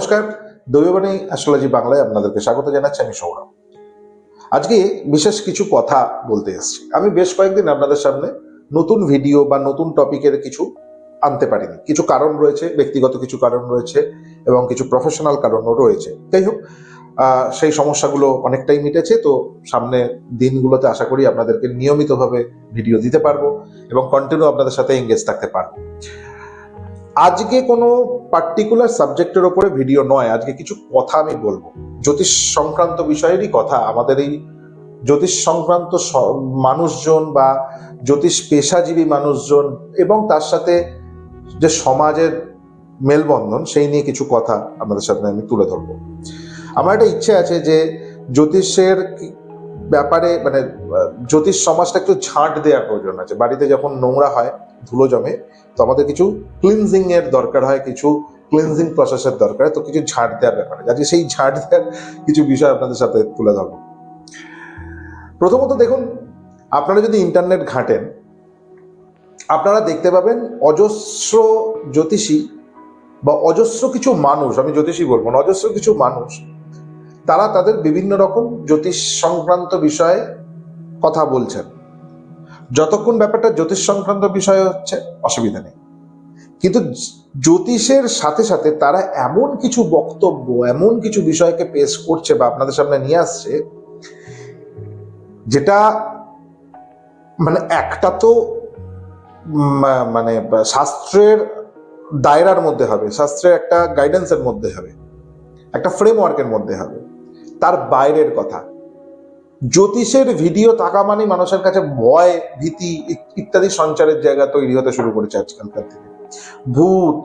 নমস্কার। দৈববাণী অ্যাস্ট্রোলজি বাংলায় আপনাদেরকে স্বাগত জানাচ্ছি, আমি সৌরভ। আজকে বিশেষ কিছু কথা বলতে এসেছি। আমি বেশ কয়েকদিন আপনাদের সামনে নতুন ভিডিও বা নতুন টপিকের কিছু আনতে পারিনি। কিছু কারণ রয়েছে, ব্যক্তিগত কিছু কারণ রয়েছে এবং কিছু প্রফেশনাল কারণও রয়েছে। যাই হোক সেই সমস্যাগুলো অনেকটাই মিটেছে, তো সামনে দিনগুলোতে আশা করি আপনাদেরকে নিয়মিতভাবে ভিডিও দিতে পারব এবং কন্টিনিউ আপনাদের সাথে এঙ্গেজ থাকতে পারব। আজকে কোনো পার্টিকুলার সাবজেক্টের ওপরে ভিডিও নয়, আজকে কিছু কথা আমি বলব। জ্যোতিষ সংক্রান্ত বিষয়েরই কথা, আমাদের এই জ্যোতিষ সংক্রান্ত মানুষজন বা জ্যোতিষ পেশাজীবী মানুষজন এবং তার সাথে যে সমাজের মেলবন্ধন, সেই নিয়ে কিছু কথা আপনাদের সাথে আমি তুলে ধরবো। আমার একটা ইচ্ছে আছে যে জ্যোতিষের ব্যাপারে মানে জ্যোতিষ সমাজটা একটু ঝাঁট দেওয়ার প্রয়োজন আছে। বাড়িতে যখন নোংরা হয় ধুলো জমে। তো আমাদের কিছু ক্লিনজিং এর দরকার হয়, কিছু ক্লিনজিং প্রসেসের দরকার তো কিছু ঝাড় দেওয়ার ব্যাপার যাতে সেই ঝাড় দেওয়ার কিছু বিষয় আপনাদের সাথে তুলে ধরবো। প্রথমত দেখুন, আপনারা যদি ইন্টারনেট ঘাঁটেন, আপনারা দেখতে পাবেন অজস্র জ্যোতিষী বা অজস্র কিছু মানুষ, আমি জ্যোতিষী বলব না, অজস্র কিছু মানুষ, তারা তাদের বিভিন্ন রকম জ্যোতিষ সংক্রান্ত বিষয়ে কথা বলছেন। যতক্ষণ ব্যাপারটা জ্যোতিষ সংক্রান্ত বিষয় হচ্ছে, অসুবিধা নেই। কিন্তু জ্যোতিষের সাথে সাথে তারা এমন কিছু বক্তব্য, এমন কিছু বিষয়কে পেশ করছে বা আপনাদের সামনে নিয়ে আসছে, যেটা মানে একটা তো মানে শাস্ত্রের দায়রার মধ্যে হবে, শাস্ত্রের একটা গাইডেন্সের মধ্যে হবে, একটা ফ্রেমওয়ার্কের মধ্যে হবে। তার বাইরের কথা। জ্যোতিষের ভিডিও থাকা মানে মানুষের কাছে ভয়, ভীতি ইত্যাদি সঞ্চারের জায়গা তৈরি হতে শুরু করেছে আজকালকার দিনে। ভূত,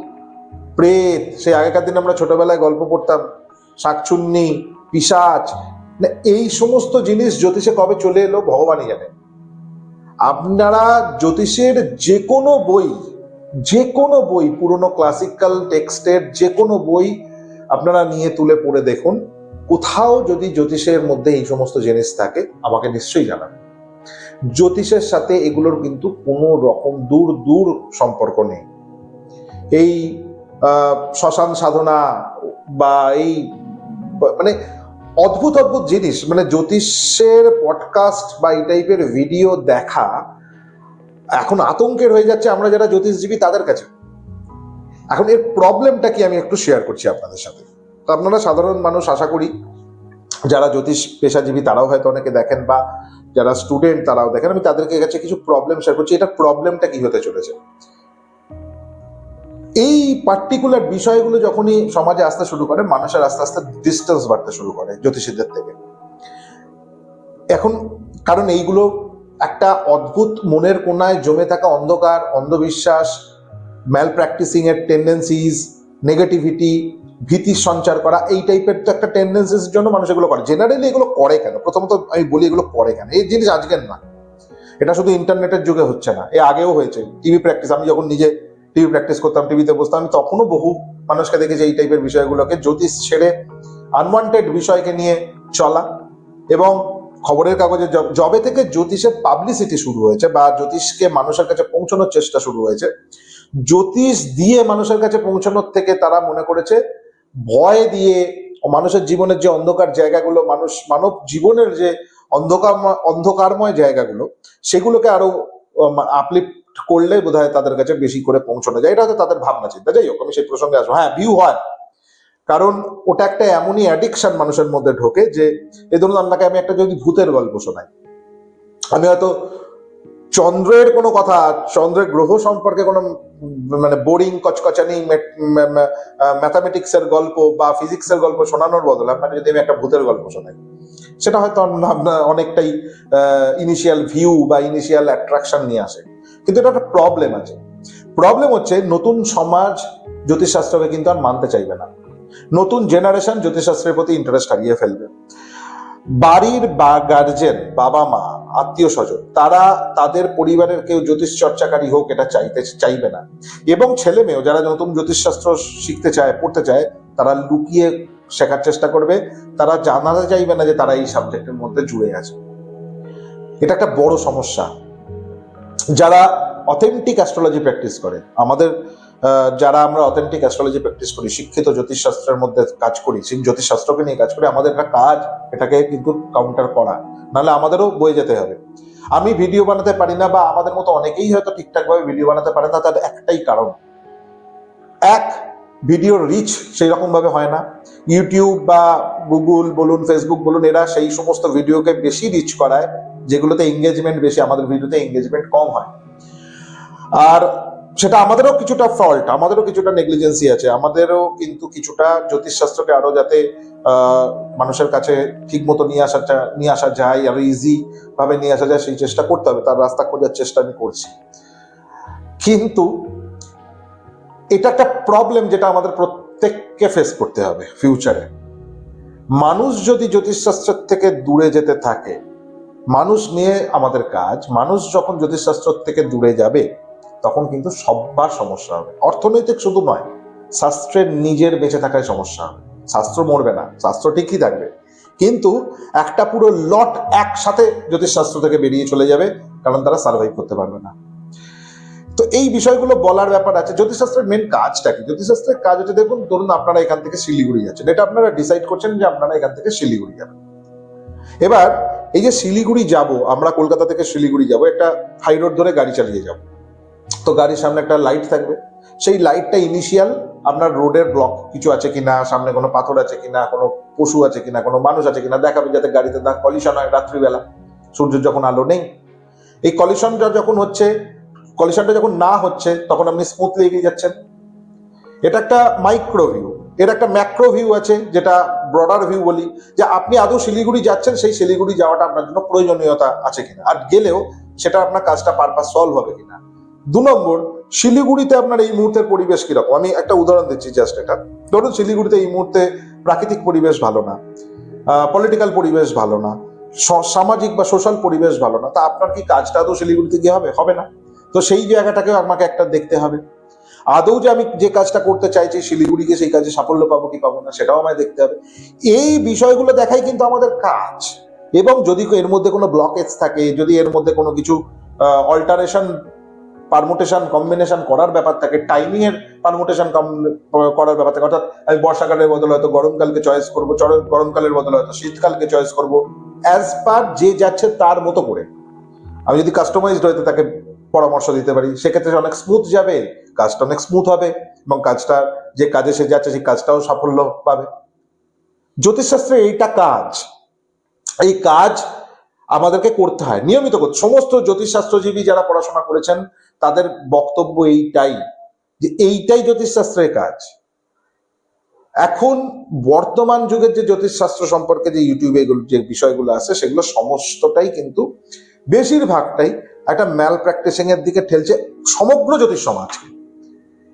প্রেত, সেই আগেকার দিনে আমরা ছোটবেলায় গল্প পড়তাম, শাকচুন্নি, পিসাচ এই সমস্ত জিনিস জ্যোতিষে কবে চলে এলো ভগবানই জানে আপনারা জ্যোতিষের যে কোনো বই যে কোনো বই, পুরনো ক্লাসিক্যাল টেক্সটের যে কোনো বই আপনারা নিয়ে তুলে পড়ে দেখুন। কোথাও যদি জ্যোতিষের মধ্যে এই সমস্ত জিনিস থাকে, আমাকে নিশ্চয়ই জানাবেন জ্যোতিষের সাথে এগুলোর কিন্তু কোনো রকম দূর দূর সম্পর্ক নেই। এই শ্মশান সাধনা বা এই মানে অদ্ভুত অদ্ভুত জিনিস মানে জ্যোতিষের পডকাস্ট বা এই টাইপের ভিডিও দেখা এখন আতঙ্কের হয়ে যাচ্ছে আমরা যারা জ্যোতিষজীবী তাদের কাছে। এখন এর প্রবলেমটা কি আমি একটু শেয়ার করছি আপনাদের সাথে। তো আপনারা সাধারণ মানুষ আশা করি, যারা জ্যোতিষ পেশাজীবী তারাও হয়তো অনেকে দেখেন বা যারা স্টুডেন্ট তারাও দেখেন। আমি তাদেরকে কাছে কিছু প্রবলেম শেয়ার করছি, এটা প্রবলেমটা কি হতে চলেছে? এই পার্টিকুলার বিষয়গুলো যখনই সমাজে আসতে শুরু করে, মানুষের আস্তে আস্তে ডিস্টেন্স বাড়তে শুরু করে জ্যোতিষীদের থেকে। এখন কারণ এইগুলো একটা অদ্ভুত মনের কোনায় জমে থাকা অন্ধকার, অন্ধবিশ্বাস ম্যাল প্র্যাকটিসিং এর টেন্ডেন্সিজ নেগেটিভিটি ভীতি সঞ্চার করা, এই টাইপের তো একটা টেন্ডেন্সিস জন্য মানুষ এগুলো করে। জেনারেলি এগুলো করে কেন? প্রথমত আমি বলি এগুলো করে কেন? এই জিনিস আজকের না। এটা শুধু ইন্টারনেটের যুগে হচ্ছে না। এ আগেও হয়েছে। টিভি প্র্যাকটিস আমি যখন নিজে টিভি প্র্যাকটিস করতাম টিভিতে বসতাম, আমি তখনও বহু মানুষকে দেখেছি এই টাইপের বিষয়গুলোকে জ্যোতিষ ছেড়ে আনওয়ান্টেড বিষয়কে নিয়ে চলা এবং খবরের কাগজে জবে থেকে জ্যোতিষের পাবলিসিটি শুরু হয়েছে বা জ্যোতিষকে মানুষের কাছে পৌঁছানোর চেষ্টা শুরু হয়েছে, জ্যোতিষ দিয়ে মানুষের কাছে পৌঁছানোর থেকে তারা মনে করেছে ভয় দিয়ে মানুষের জীবনের যে অন্ধকার জায়গাগুলো, মানুষ, মানব জীবনের যে অন্ধকারময় অন্ধকারময় জায়গাগুলো, সেগুলোকে আরও আপলিফ্ট করলে বোধহয় তাদের কাছে বেশি করে পৌঁছানো যায়। এটা হয়তো তাদের ভাবনা, চিন্তা। যাই হোক, আমি সেই প্রসঙ্গে আসব। হ্যাঁ ভিউ হয়। কারণ ওটা একটা এমনই অ্যাডিকশন মানুষের মধ্যে ঢোকে যে এই ধরুন আপনাকে আমি একটা যদি ভূতের গল্প শোনাই। আমি হয়তো চন্দ্রের কোনো কথা, চন্দ্রের গ্রহ সম্পর্কে কোনো মানে বোরিং, কচকচানি ম্যাথামেটিক্সের গল্প বা ফিজিক্সের গল্প শোনানোর বদলে আপনাকে যদি আমি একটা ভূতের গল্প শোনাই, সেটা হয়তো আপনার অনেকটাই ইনিশিয়াল ভিউ বা ইনিশিয়াল অ্যাট্রাকশন নিয়ে আসে। কিন্তু এটা একটা প্রবলেম আছে। প্রবলেম হচ্ছে নতুন সমাজ জ্যোতিষশাস্ত্রকে কিন্তু আর মানতে চাইবে না। নতুন জেনারেশন জ্যোতিষশাস্ত্রের প্রতি ইন্টারেস্ট হারিয়ে ফেলবে। বাড়ির বা গার্জেন বাবা মা, আত্মীয় স্বজন, তারা তাদের পরিবারের কেউ জ্যোতিষ চর্চাকারী হোক এটা চাইতে চাইবে না। এবং ছেলে মেয়েও যারা নতুন জ্যোতিষশাস্ত্র শিখতে চায়, পড়তে চায়, তারা লুকিয়ে শেখার চেষ্টা করবে। তারা জানাতে চাইবে না যে তারা এই সাবজেক্টের মধ্যে জুড়ে আছে। এটা একটা বড় সমস্যা। যারা অথেন্টিক অ্যাস্ট্রোলজি প্র্যাকটিস করে, আমাদের যারা আমরা অথেন্টিক অ্যাস্ট্রোলজি প্র্যাকটিস করি, শিক্ষিত জ্যোতিষশাস্ত্রের মধ্যে কাজ করি সেই জ্যোতিষশাস্ত্রকে নিয়ে কাজ করি, আমাদের একটা কাজ, এটাকে কিন্তু কাউন্টার করা। নাহলে আমাদেরও বয়ে যেতে হবে। আমি ভিডিও বানাতে পারি না বা আমাদের মতো অনেকেই হয়তো ঠিকঠাকভাবে ভিডিও বানাতে পারে না, তার একটাই কারণ। এক ভিডিওর রিচ সেই রকম ভাবে হয় না। ইউটিউব বা গুগল বলুন ফেসবুক বলুন, এরা সেই সমস্ত ভিডিওকে বেশি রিচ করায়, যেগুলোতে এঙ্গেজমেন্ট বেশি, আমাদের ভিডিওতে এঙ্গেজমেন্ট কম হয়। আর সেটা আমাদেরও কিছুটা ফল্ট আমাদেরও কিছুটা নেগলিজেন্সি আছে, আমাদেরও কিন্তু কিছুটা জ্যোতিষশাস্ত্রকে আরও যাতে মানুষের কাছে ঠিক মতো নিয়ে আসা নিয়ে আসা যায় আরও ইজি ভাবে নিয়ে আসা যায়, সেই চেষ্টা করতে হবে, তার রাস্তা খোঁজার চেষ্টা আমি করছি। কিন্তু এটা একটা প্রবলেম যেটা আমাদের প্রত্যেককে ফেস করতে হবে ফিউচারে মানুষ যদি জ্যোতিষশাস্ত্রের থেকে দূরে যেতে থাকে, মানুষ নিয়ে আমাদের কাজ, মানুষ যখন জ্যোতিষশাস্ত্র থেকে দূরে যাবে তখন কিন্তু সব্বার সমস্যা হবে। অর্থনৈতিক শুধু নয়, শাস্ত্রের নিজের বেঁচে থাকায় সমস্যা হবে। শাস্ত্র মরবে না, শাস্ত্র ঠিকই থাকবে। কিন্তু একটা পুরো লট একসাথে জ্যোতিষশাস্ত্র থেকে বেরিয়ে চলে যাবে, কারণ তারা সার্ভাইভ করতে পারবে না। তো এই বিষয়গুলো বলার ব্যাপার আছে। জ্যোতিষশাস্ত্রের মেন কাজটা কি? জ্যোতিষশাস্ত্রের কাজ হচ্ছে, দেখুন, ধরুন আপনারা এখান থেকে শিলিগুড়ি যাচ্ছেন। এটা আপনারা ডিসাইড করছেন যে আপনারা এখান থেকে শিলিগুড়ি যাবেন। এবার, এই যে শিলিগুড়ি যাব, আমরা কলকাতা থেকে শিলিগুড়ি যাব, একটা হাই রোড ধরে গাড়ি চালিয়ে যাব। তো গাড়ির সামনে একটা লাইট থাকবে। সেই লাইটটা ইনিশিয়াল আপনার রোডের ব্লক কিছু আছে কিনা, সামনে কোনো পাথর আছে কিনা, কোনো পশু আছে কিনা, কোনো মানুষ আছে কিনা দেখাবে যাতে গাড়িতে না কলিশন হয় রাত্রিবেলা। সূর্যের যখন আলো নেই। এই কলিশনটা যখন হচ্ছে কলিশনটা যখন না হচ্ছে, তখন আপনি স্মুথলি এগিয়ে যাচ্ছেন। এটা একটা মাইক্রো ভিউ এর একটা ম্যাক্রো ভিউ আছে, যেটা ব্রডার ভিউ বলি, যে আপনি আদৌ শিলিগুড়ি যাচ্ছেন, সেই শিলিগুড়ি যাওয়াটা আপনার জন্য প্রয়োজনীয়তা আছে কিনা। আর গেলেও সেটা আপনার কাজটা পারপাস সলভ হবে কিনা। দু নম্বর, শিলিগুড়িতে আপনার এই মুহূর্তের পরিবেশ কীরকম? আমি একটা উদাহরণ দিচ্ছি জাস্ট এটা। ধরুন শিলিগুড়িতে এই মুহূর্তে প্রাকৃতিক পরিবেশ ভালো না পলিটিক্যাল পরিবেশ ভালো না সামাজিক বা সোশ্যাল পরিবেশ ভালো না, তা আপনার কি কাজটা আদৌ শিলিগুড়িতে গিয়ে হবে? হবে না। তো সেই জায়গাটাকে আমাকে একটা দেখতে হবে। আদৌ যে আমি যে কাজটা করতে চাইছি শিলিগুড়িকে সেই কাজে সাফল্য পাবো কি পাবো না, সেটাও আমায় দেখতে হবে। এই বিষয়গুলো দেখাই কিন্তু আমাদের কাজ। এবং যদি এর মধ্যে কোনো ব্লকেজ থাকে, যদি এর মধ্যে কোনো কিছু অল্টারেশন পারমুটেশন কম্বিনেশন করার ব্যাপার থাকে টাইমিং এর পারমুটেশন করার ব্যাপার থাকে। অর্থাৎ আমি বর্ষাকালের বদলে হয়তো গরমকালকে চয়েস করব গরমকালের বদলে হয়তো শীতকালকে চয়েস করব। অ্যাজ পার যে যাচ্ছে তার মতো করে। আমি যদি কাস্টমাইজড হয়তো তাকে পরামর্শ দিতে পারি, সেক্ষেত্রে অনেক স্মুথ যাবে, কাজটা অনেক স্মুথ হবে, এবং কাজটা, যে কাজে সে যাচ্ছে, সেই কাজটাও সাফল্য পাবে। জ্যোতিষশাস্ত্রে এইটা কাজ। এই কাজ আমাদেরকে করতে হয়, নিয়মিত করতে সমস্ত জ্যোতিষশাস্ত্রজীবী যারা পড়াশোনা করেছেন তাদের বক্তব্য এইটাই যে এইটাই জ্যোতিষশাস্ত্রের কাজ। এখন বর্তমান যুগের যে জ্যোতিষশাস্ত্র সম্পর্কে যে ইউটিউবে এগুলো যে বিষয়গুলো আছে, সেগুলো সমস্তটাই কিন্তু বেশিরভাগটাই একটা ম্যাল প্র্যাকটিসিং এর দিকে ঠেলছে সমগ্র জ্যোতিষ সমাজকে।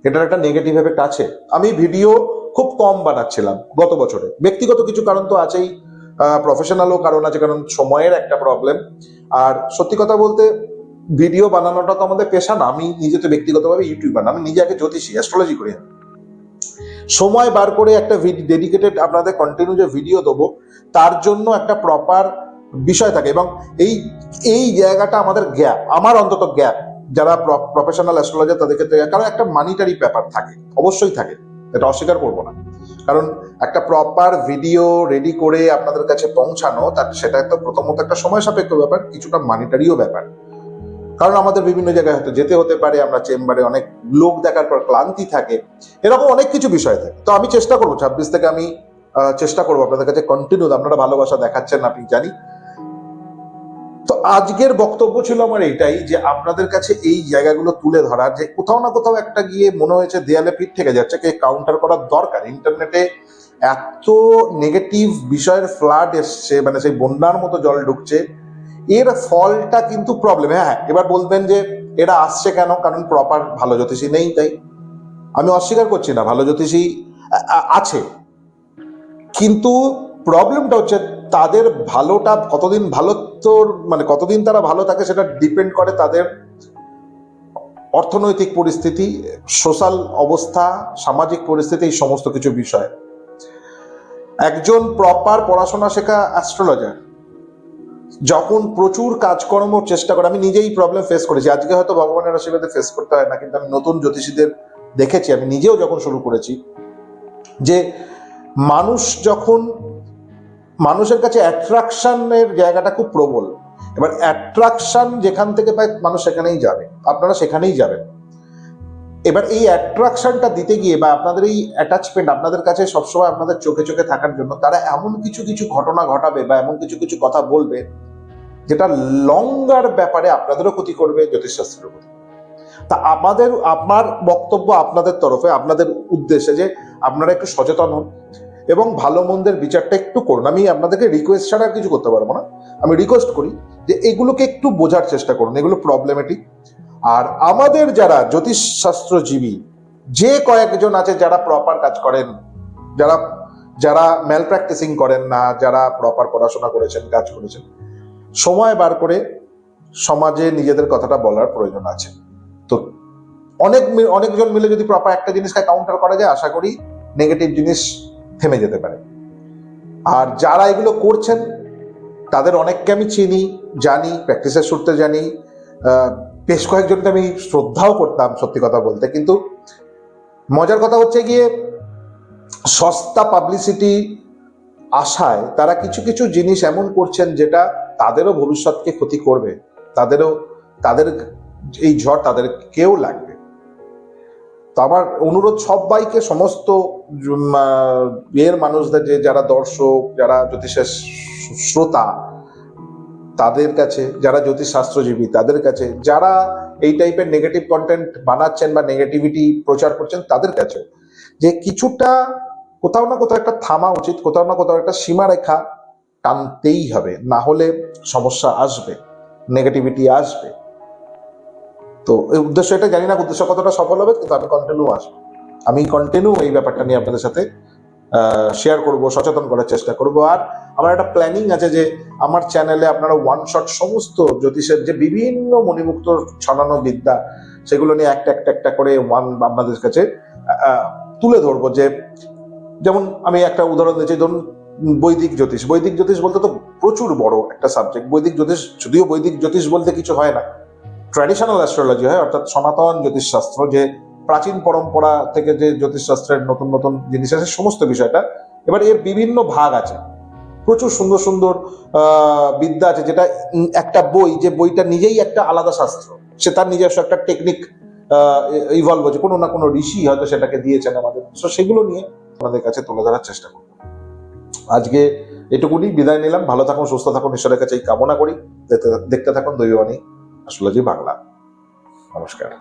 এটার একটা নেগেটিভ এফেক্ট আছে। আমি ভিডিও খুব কম বানাচ্ছিলাম গত বছরে। ব্যক্তিগত কিছু কারণ তো আছেই। প্রফেশনালও কারণ আছে, কারণ সময়ের একটা প্রবলেম আর সত্যি কথা বলতে ভিডিও বানানোটা তো আমাদের পেশা না। আমি নিজে তো ব্যক্তিগতভাবে ইউটিউবার আমি নিজে আগে জ্যোতিষী অ্যাস্ট্রোলজি করি। সময় বার করে একটা ডেডিকেটেড আপনাদের কন্টিনিউ যে ভিডিও দেবো, তার জন্য একটা প্রপার বিষয় থাকে। এবং এই এই জায়গাটা আমাদের গ্যাপ আমার অন্তত গ্যাপ যারা প্রফেশনাল অ্যাস্ট্রোলজার তাদের ক্ষেত্রে কারণ একটা মানিটারি ব্যাপার থাকে, অবশ্যই থাকে। এটা অস্বীকার করব না। কারণ একটা প্রপার ভিডিও রেডি করে আপনাদের কাছে পৌঁছানো, তার সেটা তো প্রথমত একটা সময় সাপেক্ষ ব্যাপার, কিছুটা মানিটারিও ব্যাপার। কারণ আমাদের বিভিন্ন জায়গায় হয়তো যেতে হতে পারে, আমরা চেম্বারে অনেক লোক দেখার পর ক্লান্তি থাকে। এরকম অনেক কিছু বিষয় থাকে। তো আমি চেষ্টা করব, ছাব্বিশ থেকে আমি চেষ্টা করব আপনাদের কাছে কন্টিনিউ আপনারা ভালোবাসা দেখাচ্ছেন আপনি জানি। তো আজকের বক্তব্য ছিল আমার এটাই যে আপনাদের কাছে এই জায়গাগুলো তুলে ধরা, যে কোথাও না কোথাও একটা গিয়ে মনে হয়েছে দেয়ালে পিঠ থেকে যাচ্ছে, কে কাউন্টার করার দরকার। ইন্টারনেটে এত নেগেটিভ বিষয়ের ফ্লাড এসছে মানে সেই বন্যার মতো জল ঢুকছে এর ফলটা কিন্তু প্রবলেম হ্যাঁ এবার বলবেন যে এটা আসছে কেন? কারণ প্রপার ভালো জ্যোতিষী নেই, তাই? আমি অস্বীকার করছি না, ভালো জ্যোতিষী আছে। কিন্তু প্রবলেমটা হচ্ছে তাদের ভালোটা কতদিন ভালো তোর মানে কতদিন তারা ভালো থাকে সেটা ডিপেন্ড করে তাদের অর্থনৈতিক পরিস্থিতি সোশ্যাল অবস্থা, সামাজিক পরিস্থিতি, এই সমস্ত কিছু বিষয়। একজন প্রপার পড়াশোনা শেখা অ্যাস্ট্রোলজার যখন প্রচুর কাজকর্ম চেষ্টা করে, আমি নিজেই প্রবলেম ফেস করেছি। আজকে হয়তো ভগবানের আশীর্বাদে ফেস করতে হয় না, কিন্তু আমি নতুন জ্যোতিষীদের দেখেছি, আমি নিজেও যখন শুরু করেছি, যে মানুষ যখন, মানুষের কাছে অ্যাট্রাকশনের জায়গাটা খুব প্রবল। এবার অ্যাট্রাকশন যেখান থেকে পায়, মানুষ সেখানেই যাবে, আপনারা সেখানেই যাবেন। এবার এই অ্যাট্রাকশনটা দিতে গিয়ে বা আপনাদের এই অ্যাটাচমেন্ট আপনাদের কাছে সবসময় আপনাদের চোখে চোখে থাকার জন্য, তারা এমন কিছু কিছু ঘটনা ঘটাবে বা এমন কিছু কিছু কথা বলবে যেটা লঙ্গার ব্যাপারে আপনাদেরও ক্ষতি করবে জ্যোতিষশাস্ত্রের ক্ষতি তা আমাদের, আমার বক্তব্য আপনাদের তরফে, আপনাদের উদ্দেশ্যে যে আপনারা একটু সচেতন হন এবং ভালো মন্দের বিচারটা একটু করুন। আমি আপনাদেরকে রিকোয়েস্ট ছাড়া আর কিছু করতে পারব না। আমি রিকোয়েস্ট করি যে এগুলোকে একটু বোঝার চেষ্টা করুন, এগুলো প্রবলেমেটিক আর আমাদের যারা জ্যোতিষশাস্ত্রজীবী, যে কয়েকজন আছে যারা প্রপার কাজ করেন, যারা যারা ম্যাল প্র্যাকটিসিং করেন না, যারা প্রপার পড়াশোনা করেছেন, কাজ করেছেন সময় বার করে সমাজে নিজেদের কথাটা বলার প্রয়োজন আছে। তো অনেক অনেকজন মিলে যদি প্রপার একটা জিনিসকে কাউন্টার করা যায়, আশা করি নেগেটিভ জিনিস থেমে যেতে পারে। আর যারা এগুলো করছেন, তাদের অনেককে আমি চিনি, জানি প্র্যাকটিসের সূত্রে জানি। বেশ কয়েকজনকে আমি শ্রদ্ধাও করতাম, সত্যি কথা বলতে। কিন্তু মজার কথা হচ্ছে গিয়ে সস্তা পাবলিসিটি আশায় তারা কিছু কিছু জিনিস এমন করছেন যেটা তাদেরও ভবিষ্যৎকে ক্ষতি করবে। তাদেরও, তাদের এই ঝড় তাদের কেউ লাগবে। তো আমার অনুরোধ সবাইকে সমস্ত ইয়ের মানুষদের যে, যারা দর্শক, যারা জ্যোতিষের শ্রোতা, তাদের কাছে, যারা জ্যোতিষ শাস্ত্রজীবী তাদের কাছে, যারা এই টাইপের নেগেটিভ কন্টেন্ট বানাচ্ছেন বা নেগেটিভিটি প্রচার করছেন, তাদের কাছে যে কিছুটা কোথাও না কোথাও একটা থামা উচিত, কোথাও না কোথাও একটা সীমারেখা টানতেই হবে। না হলে সমস্যা আসবে নেগেটিভিটি আসবে। তো এই উদ্দেশ্য এটা জানি না উদ্দেশ্য কতটা সফল হবে, কিন্তু আমি কন্টিনিউ আসব আমি কন্টিনিউ এই ব্যাপারটা নিয়ে আপনাদের সাথে শেয়ার করব, সচেতন করার চেষ্টা করব। আর আমার একটা প্ল্যানিং আছে যে, আমার চ্যানেলে আপনারা ওয়ান শট সমস্ত জ্যোতিষের যে বিভিন্ন মণিমুক্ত ছড়ানো বিদ্যা, সেগুলো নিয়ে একটা একটা একটা করে ওয়ান আপনাদের কাছে তুলে ধরবো যে যেমন আমি একটা উদাহরণ দিচ্ছি, ধরুন বৈদিক জ্যোতিষ। বৈদিক জ্যোতিষ বলতে তো প্রচুর বড় একটা সাবজেক্ট বৈদিক জ্যোতিষ, যদিও বৈদিক জ্যোতিষ বলতে কিছু হয় না। ট্র্যাডিশনাল অ্যাস্ট্রোলজি হয়, অর্থাৎ সনাতন জ্যোতিষশাস্ত্র, যে প্রাচীন পরম্পরা থেকে যে জ্যোতিষশাস্ত্রের নতুন নতুন জিনিস আছে সমস্ত বিষয়টা। এবার এর বিভিন্ন ভাগ আছে। প্রচুর সুন্দর সুন্দর বিদ্যা আছে, যেটা একটা বই, যে বইটা নিজেই একটা আলাদা শাস্ত্র। সে তার নিজস্ব একটা টেকনিক ইভলভ হচ্ছে। কোনো না কোনো ঋষি হয়তো সেটাকে দিয়েছেন আমাদের। সেগুলো নিয়ে আমাদের কাছে তুলে ধরার চেষ্টা করব। আজকে এটুকুনি, বিদায় নিলাম। ভালো থাকুন, সুস্থ থাকুন, ঈশ্বরের কাছে এই কামনা করি। দেখতে- দেখতে থাকুন দৈবানী আসলে বাংলা। নমস্কার।